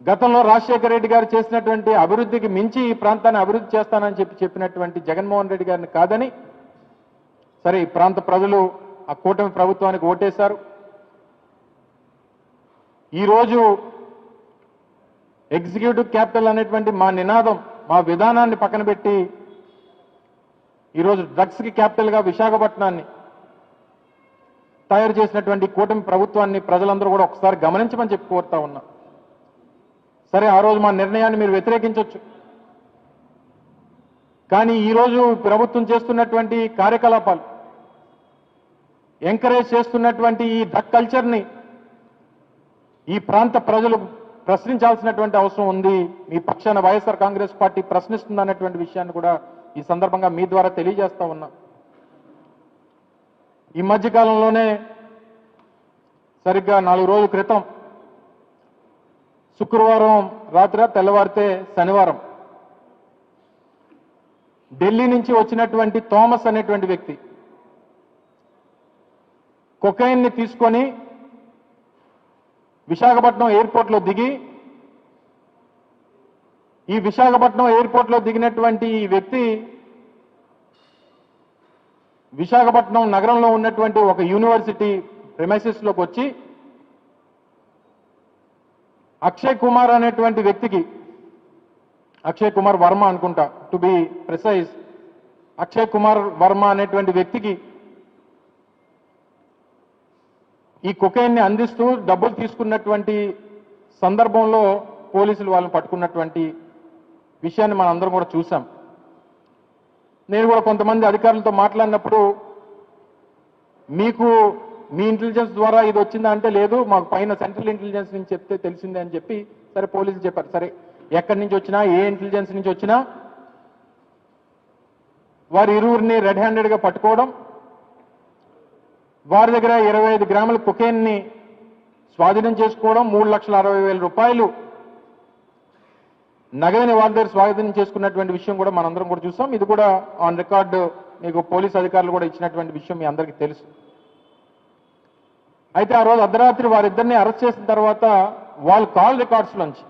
గతంలో రాజశేఖర రెడ్డి గారు చేసినటువంటి అభివృద్ధికి మించి ఈ ప్రాంతాన్ని అభివృద్ధి చేస్తానని చెప్పి చెప్పినటువంటి జగన్మోహన్ రెడ్డి గారిని కాదని సరే ఈ ప్రాంత ప్రజలు ఆ కూటమి ప్రభుత్వానికి ఓటేశారు. ఈరోజు ఎగ్జిక్యూటివ్ క్యాపిటల్ అనేటువంటి మా నినాదం మా విధానాన్ని పక్కన పెట్టి ఈరోజు డ్రగ్స్కి క్యాపిటల్గా విశాఖపట్నాన్ని తయారు చేసినటువంటి కూటమి ప్రభుత్వాన్ని ప్రజలందరూ కూడా ఒకసారి గమనించమని చెప్పి కోరుతా ఉన్నా. సరే ఆ రోజు మా నిర్ణయాన్ని మీరు వ్యతిరేకించవచ్చు కానీ ఈరోజు ప్రభుత్వం చేస్తున్నటువంటి కార్యకలాపాలు ఎంకరేజ్ చేస్తున్నటువంటి ఈ డ్రగ్ కల్చర్ని ఈ ప్రాంత ప్రజలు ప్రశ్నించాల్సినటువంటి అవసరం ఉంది. మీ పక్షాన వైఎస్ఆర్ కాంగ్రెస్ పార్టీ ప్రశ్నిస్తుందన్నటువంటి విషయాన్ని కూడా ఈ సందర్భంగా మీ ద్వారా తెలియజేస్తా ఉన్నా. ఈ మధ్యకాలంలోనే సరిగ్గా నాలుగు రోజుల క్రితం శుక్రవారం రాత్రి తెల్లవారితే శనివారం. ఢిల్లీ నుంచి వచ్చినటువంటి థామస్ అనేటువంటి వ్యక్తి కొకైన్ని తీసుకొని విశాఖపట్నం ఎయిర్పోర్ట్లో దిగి ఈ విశాఖపట్నం ఎయిర్పోర్ట్లో దిగినటువంటి ఈ వ్యక్తి విశాఖపట్నం నగరంలో ఉన్నటువంటి ఒక యూనివర్సిటీ ప్రిమైసెస్లోకి వచ్చి అక్షయ్ కుమార్ అనేటువంటి వ్యక్తికి అక్షయ్ కుమార్ వర్మ అనుకుంటా to be precise Akshay Kumar Varma అనేటువంటి వ్యక్తికి ఈ కుకైన్ని అందిస్తూ డబ్బులు తీసుకున్నటువంటి సందర్భంలో పోలీసులు వాళ్ళని పట్టుకున్నటువంటి విషయాన్ని మనం అందరం కూడా చూసాం. నేను కూడా కొంతమంది అధికారులతో మాట్లాడినప్పుడు మీకు మీ ఇంటెలిజెన్స్ ద్వారా ఇది వచ్చిందా అంటే లేదు మాకు పైన సెంట్రల్ ఇంటెలిజెన్స్ నుంచి చెప్తే తెలిసిందే అని చెప్పి సరే పోలీసులు చెప్పారు. సరే ఎక్కడి నుంచి వచ్చినా ఏ ఇంటెలిజెన్స్ నుంచి వచ్చినా వారి ఇరువురిని రెడ్ హ్యాండెడ్గా పట్టుకోవడం వారి దగ్గర ఇరవై ఐదు గ్రాముల కుకేన్ని స్వాధీనం చేసుకోవడం మూడు లక్షల అరవై వేల రూపాయలు నగదుని వారి దగ్గర స్వాధీనం చేసుకున్నటువంటి విషయం కూడా మనందరం కూడా చూసాం. ఇది కూడా ఆన్ రికార్డు మీకు పోలీస్ అధికారులు కూడా ఇచ్చినటువంటి విషయం మీ అందరికీ తెలుసు. అయితే ఆ రోజు అర్ధరాత్రి వారిద్దరిని అరెస్ట్ చేసిన తర్వాత వాళ్ళ కాల్ రికార్డ్స్ నుంచి